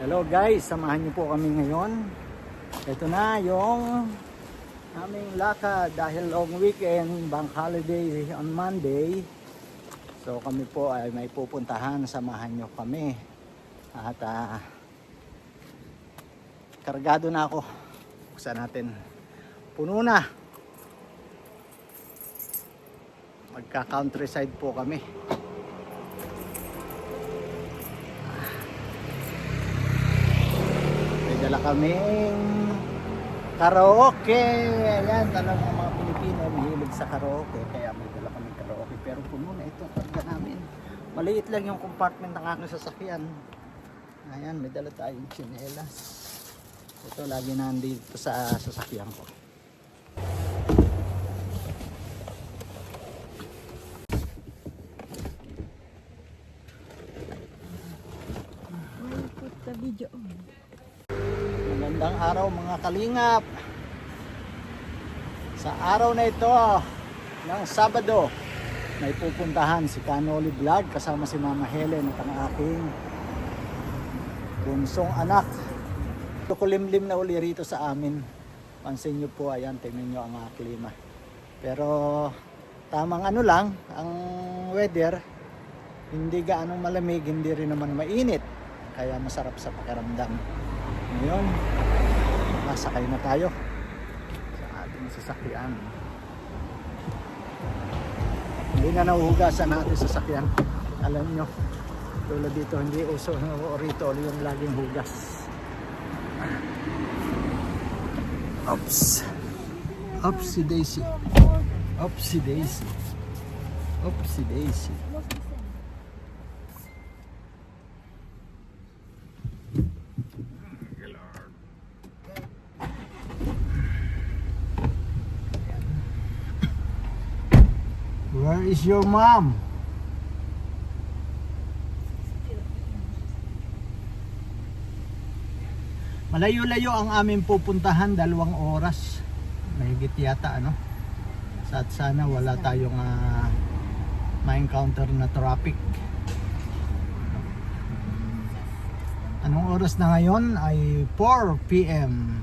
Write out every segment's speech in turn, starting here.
Hello guys, samahan niyo po kami ngayon. Ito na yung aming lakad dahil long weekend, bank holiday on Monday. So kami po ay may pupuntahan, samahan niyo kami. At ah, kargado na ako. Buksan natin. Puno na. Magka countryside po kami. Dala kaming karaoke. Ayan, talagang mga mga Pilipino mahilig sa karaoke. Kaya may dala kaming karaoke. Pero puno na itong karga namin. Maliit lang yung compartment ng aking sasakyan. Ayan, may dala tayong chinelas. Ito lagi nandito sa sasakyan ko. Put the video on. Magandang araw mga kalingap. Sa araw na ito ng Sabado, may pupuntahan si Canoli Vlog kasama si Mama Helen at ang aking bunsong anak. Kulimlim na uli rito sa amin. Pansin nyo po, ayan, tingnan nyo ang klima. Pero tamang ano lang, ang weather, hindi gaanong malamig, hindi rin naman mainit. Kaya masarap sa pakiramdam. Ngayon, masakay na tayo sa ating sasakyan. Hindi na nahuhugasan natin sasakyan. Alam nyo, tulad dito, hindi uso o rito yung laging hugas. Oops. Oopsie daisy. Oopsie daisy. Oopsie daisy. Is your mom? Malayo-layo ang aming pupuntahan, dalawang oras. Mahigit yata, ano? Sa- At sana wala tayong ah, ma-encounter na traffic. Anong oras na ngayon? Ay 4 p.m.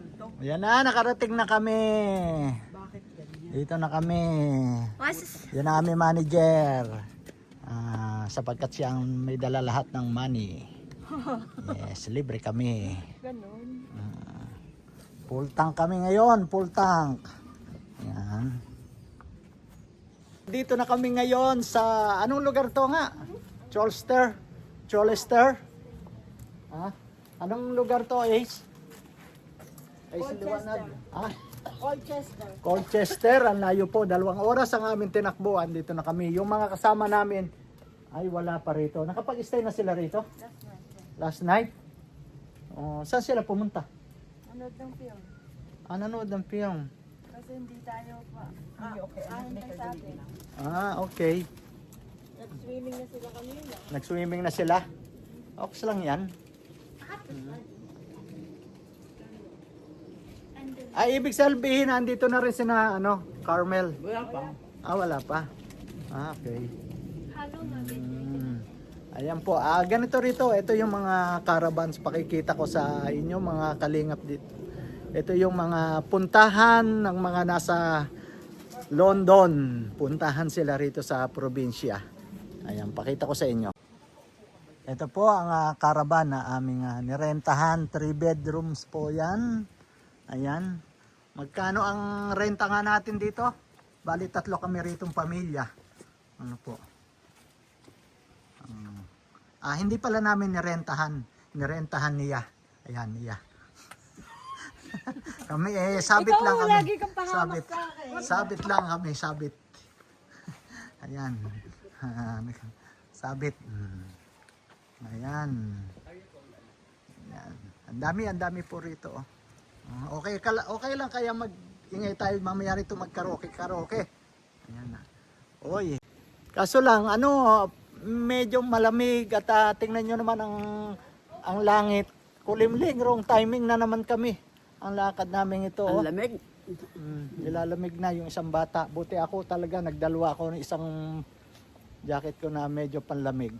Ano ba naman to? Ayan na, nakarating na kami. Bakit ganyan? Dito na kami. Was, Yan ang aming manager. Ah, sapagkat siya ang may dala lahat ng money. Yes, libre kami. ganun. Full tank kami ngayon, full tank. Yan. Dito na kami ngayon sa anong lugar to nga? Cholster? Cholester? Ha? Anong lugar to, Ace? Ace, liwanag. Ha? Colchester. Colchester, ang layo po. Dalawang oras ang aming tinakbuhan. Dito na kami. Yung mga kasama namin, ay wala pa rito. Nakapag-stay na sila rito? Last month. Last night? Oh, saan sila pumunta? Ano ng film? Ah, nanood ng film. Kasi hindi tayo pa. Ah, okay. Atin? Ah, okay. Nag-swimming na sila kanina. Nag-swimming na sila. Ox lang yan. Ay, ibig sabihin, nandito na rin sina, ano, Carmel. Wala pa. Ah, wala pa. Ah, okay. Hello, Mm. Ayan po, ah, ganito rito, ito yung mga caravans, pakikita ko sa inyo mga kalingap dito. Ito yung mga puntahan ng mga nasa London. Puntahan sila rito sa probinsya. Ayan, pakita ko sa inyo. Ito po ang ah, caravan na aming ah, nirentahan. 3 bedrooms po yan. Ayan. Magkano ang renta nga natin dito? Bali tatlo kami ritong pamilya. Ano po? Ah, hindi pala namin nirentahan. Nirentahan niya. Ayan, niya. kami eh, sabit Ikaw lang ang kami. lagi kang pahamak sabit. sa akin. Sabit lang kami, sabit. Ayan. sabit. Ayan. Ayan. Ang dami, ang dami po rito. oh. Ah, Okay, okay lang kaya mag ingay tayo mamaya rito magkaraoke karaoke. Ayan na. Oy. Kaso lang ano, medyo malamig at ah, tingnan nyo naman ang ang langit. Kulimling, wrong timing na naman kami. Ang lakad namin ito. oh. Ang lamig. Mm, nilalamig na yung isang bata. Buti ako talaga nagdalawa ako ng isang jacket ko na medyo panlamig.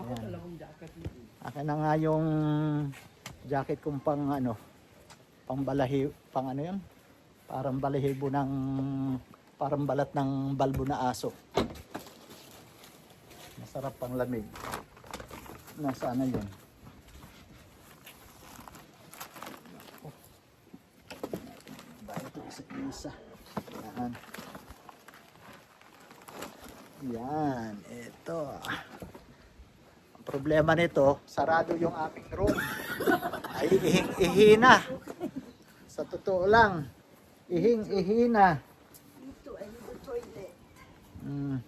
Ako Ayan. dalawang jacket. Akin na nga yung jacket kong pang ano, pang balahi, pang ano yun? Parang balahibo ng, parang balat ng balbo na aso. Masarap pang lamig. Nasaan na yun? Oh. Ito isa-isa. Yan. Yan, ito. Problema nito, sarado yung aming room. Ay ihina. Totoo lang, ihing ihina. Dito, I need the toilet. Mm.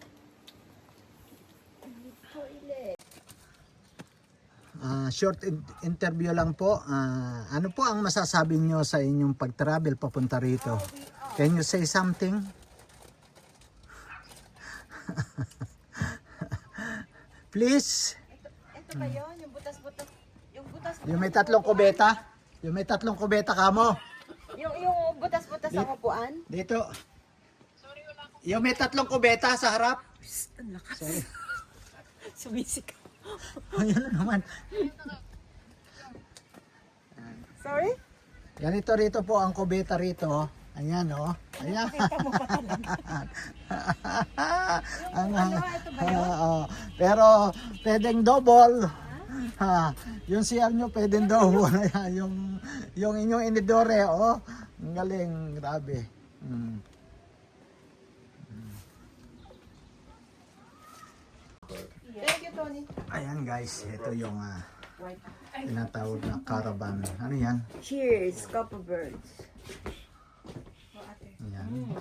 Ah, short in- interview lang po. Ah, ano po ang masasabi nyo sa inyong pag-travel papunta rito? Can you say something? Please. Ito ba yun? Yung butas-butas. Yung butas Yung may tatlong kubeta. Yung may tatlong kubeta kamo. Yung, yung butas-butas Di- ang upuan? Dito. Yung may tatlong kubeta sa harap. Ang lakas. Sorry. Sumisik. Ayun na naman. Sorry? Ganito rito po ang kubeta rito. Ayan oh. Ayan. ang, ano, ito ba yun? Oo. pero pwedeng double. Ha, yung CR nyo pwedeng double. Ayan, yung yung inyong inidore oh. Ang galing, grabe. Mm. Thank you, Tony. Ayan guys, ito yung ah, tinatawag na caravan. Ano yan? Cheers, couple birds. Ayan.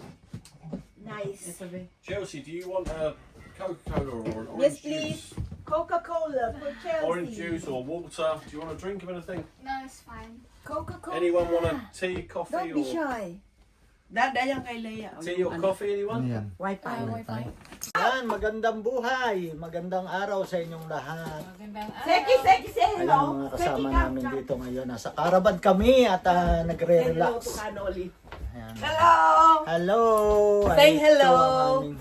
Nice. Chelsea, do you want a Coca-Cola or an orange Yes, juice? Please. Coca-Cola for Chelsea. Orange juice or water? Do you want a drink of anything? No, it's fine. Coca-Cola. Anyone want a tea, coffee, Don't be or shy. Dadayang kay Leia. Tea or coffee? Anyone? Ano yan? Wi-Fi. Uh, Wi-Fi. Yan, magandang buhay. Magandang araw sa inyong lahat. Magandang araw. Seki, Seki, say Ayan hello. mga kasama Seki, come, namin come. dito ngayon. Nasa caravan kami at ah, Hello to nagre-relax. Canoli. Ayan. Hello. Hello! Say Ito hello. ang aming-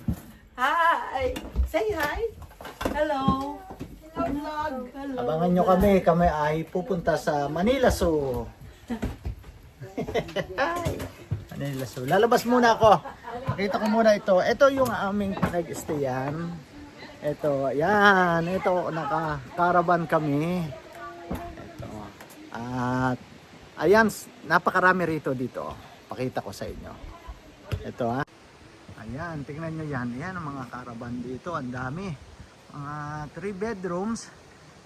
Hi. Say hi. Hello. Hello, vlog. Hello. Abangan nyo kami. Kami ay pupunta sa Manila Zoo. Manila Zoo. Lalabas muna ako. Pakita ko muna ito. Ito yung aming pinag-stayan. Ito, yan. Ito, naka-caravan kami. Ito. At, ayan, napakarami rito dito. Pakita ko sa inyo. Ito ha. Ayan, tingnan nyo yan. Yan ang mga caravan dito. Ang dami. Mga 3 bedrooms.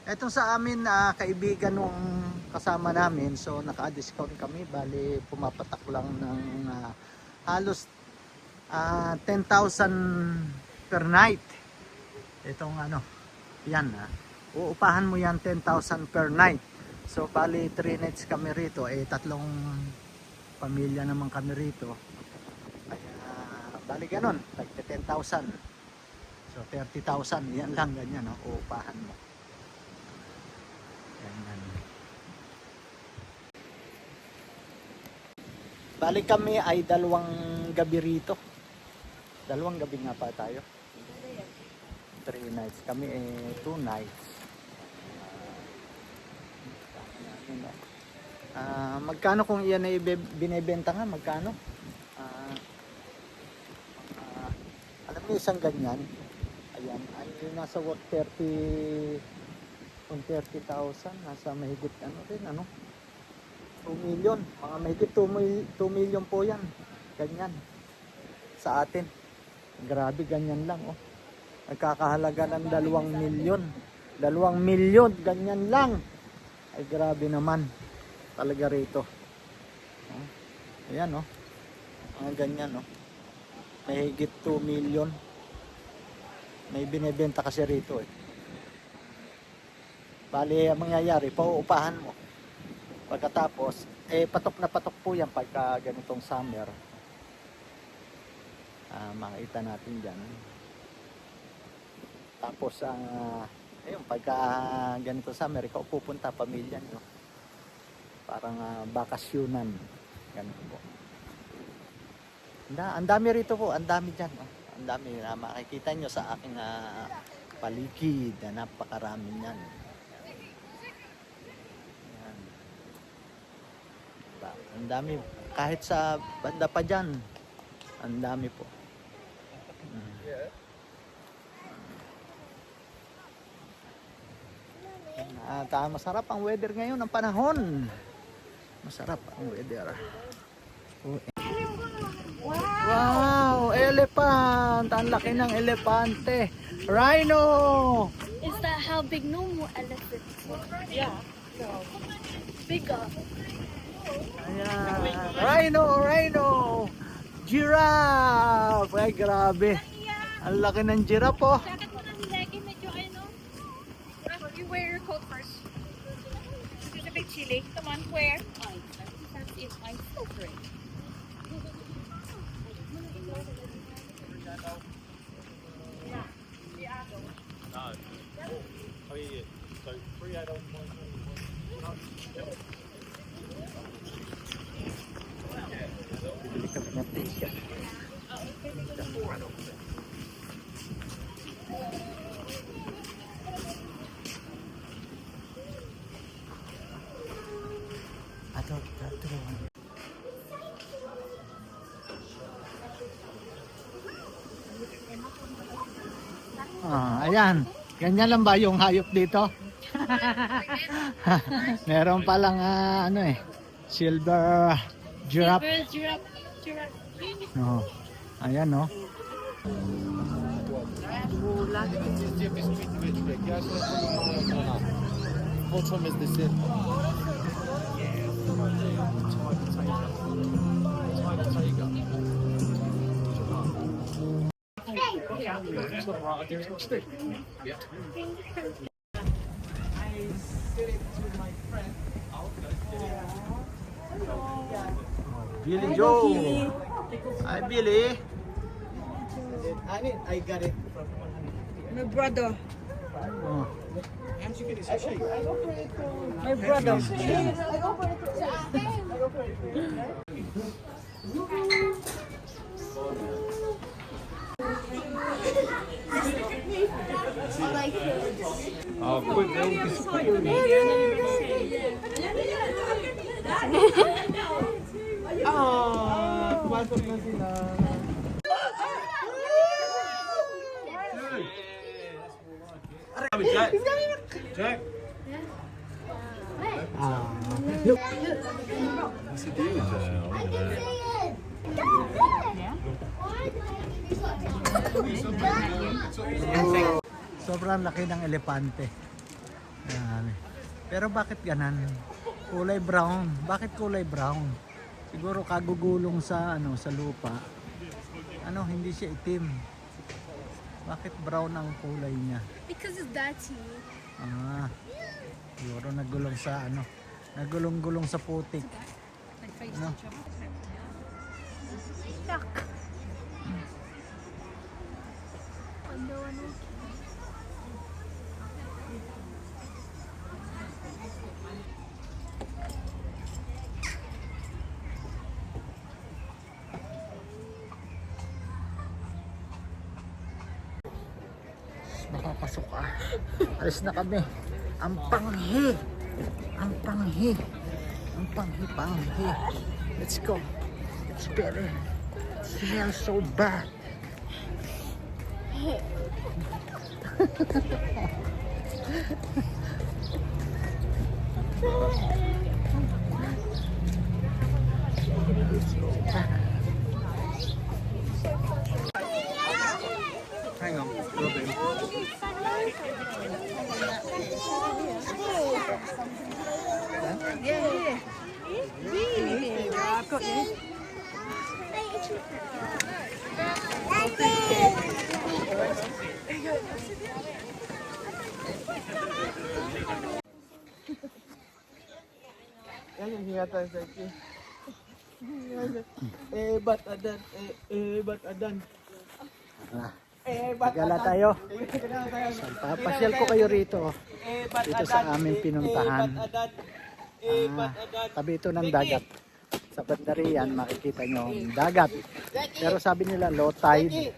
Ito sa amin na kaibigan nung kasama namin. So naka-discount kami. Bali pumapatak lang ng ah, halos ah, 10,000 per night. Itong ano, yan ha. Uupahan mo yan 10,000 per night. So bali 3 nights kami rito. Eh tatlong pamilya naman kami rito. Kaya bali ganon, tagti 10,000. So 30,000, yan lang ganyan, no? uupahan mo. Ganyan. Bali kami ay dalawang gabi rito. Dalawang gabi nga pa tayo. Three nights. Kami eh two nights. Ah, magkano kung iyan ay binebenta nga? Magkano? Ah, ah, alam mo isang ganyan? Ayan, ay nasa what 30 kung 30,000 nasa mahigit ano rin ano? 2 million. Mga mahigit 2, mil, 2 million po yan. Ganyan. Sa atin. Grabe ganyan lang oh. Nagkakahalaga ng 2 milyon 2 milyon ganyan lang. Ay grabe naman. Talaga rito. Oh. ayan oh. Mga ganyan oh. Mahigit 2 million may binebenta kasi rito eh. Bali, ang mangyayari, pauupahan mo. Pagkatapos, eh, patok na patok po yan pagka ganitong summer. Ah, makita natin dyan. Tapos, ah, ayun, pagka ganito summer, ikaw pupunta, pamilya nyo. Parang ah, bakasyonan. Ganun po. Ang dami rito po, ang dami dyan. Oh. Ang dami na makikita nyo sa aking ah, paligid na napakarami niyan. Yan. Diba? Ang dami, kahit sa banda pa dyan, ang dami po. Mm. At ah, masarap ang weather ngayon, ang panahon. Masarap ang weather. Oh, Wow, elephant! Ang laki ng elepante. Rhino! Is that how big normal elephants are? Yeah. Bigger. Ayan. Rhino, rhino! Giraffe! Ay, grabe. Ang laki ng giraffe, oh. Ano. You wear your coat first. It's a bit chilly. Come on, wear. That's it. I'm so great. Bili kami ng ticket. Ato, ato. Ah, ayan. Ganyan lang ba yung hayop dito? Meron palang ah, ano eh, silver giraffe. Silver giraffe. Giraffe. Oh. Ayan no. Bottom is the same. Billy Joe. Hi Billy. I need, I got it from My brother. Oh. My brother. Oh, quick, they'll disappear. Oh. Pumasok na sila. Jack. Jack. Ah. What's he doing now? Look at that. So, sobrang laki ng elepante. Ayan. Pero bakit ganan? Kulay brown. Bakit kulay brown? Siguro kagugulong sa ano sa lupa. Ano, hindi siya itim. Bakit brown ang kulay niya? Because it's dirty. Ah. Siguro nagulong sa ano, nagulong-gulong sa putik. Ano? Makapasok ka. Alis na kami. Ang panghi. Ang panghi. Ang panghi, panghi. Let's go. It's better. It smells so bad. Hang on. Yan yung hingatan sa akin. Eh, ba't adan? Eh, eh, ba't adan? Ah, Eh, ba't Gala adan? tayo. Eh, Papasyal ko kayo rito. ba't Dito adan? sa aming pinuntahan. Eh, ba't adan? Eh, Ah, ba't adan? tabi ito ng dagat. Sa sa bandarian, makikita nyo ang dagat. Pero sabi nila low tide.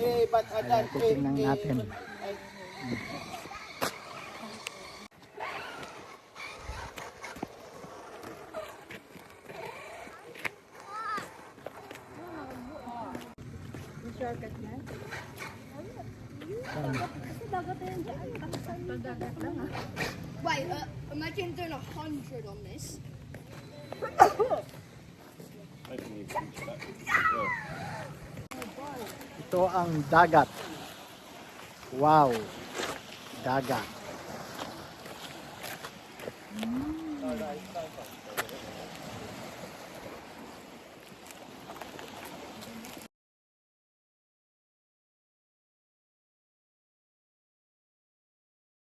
Eh, ba't Kaya adan? titingnan eh, natin. Wait, uh, imagine doing a hundred on this. Ito ang dagat. Wow. Dagat.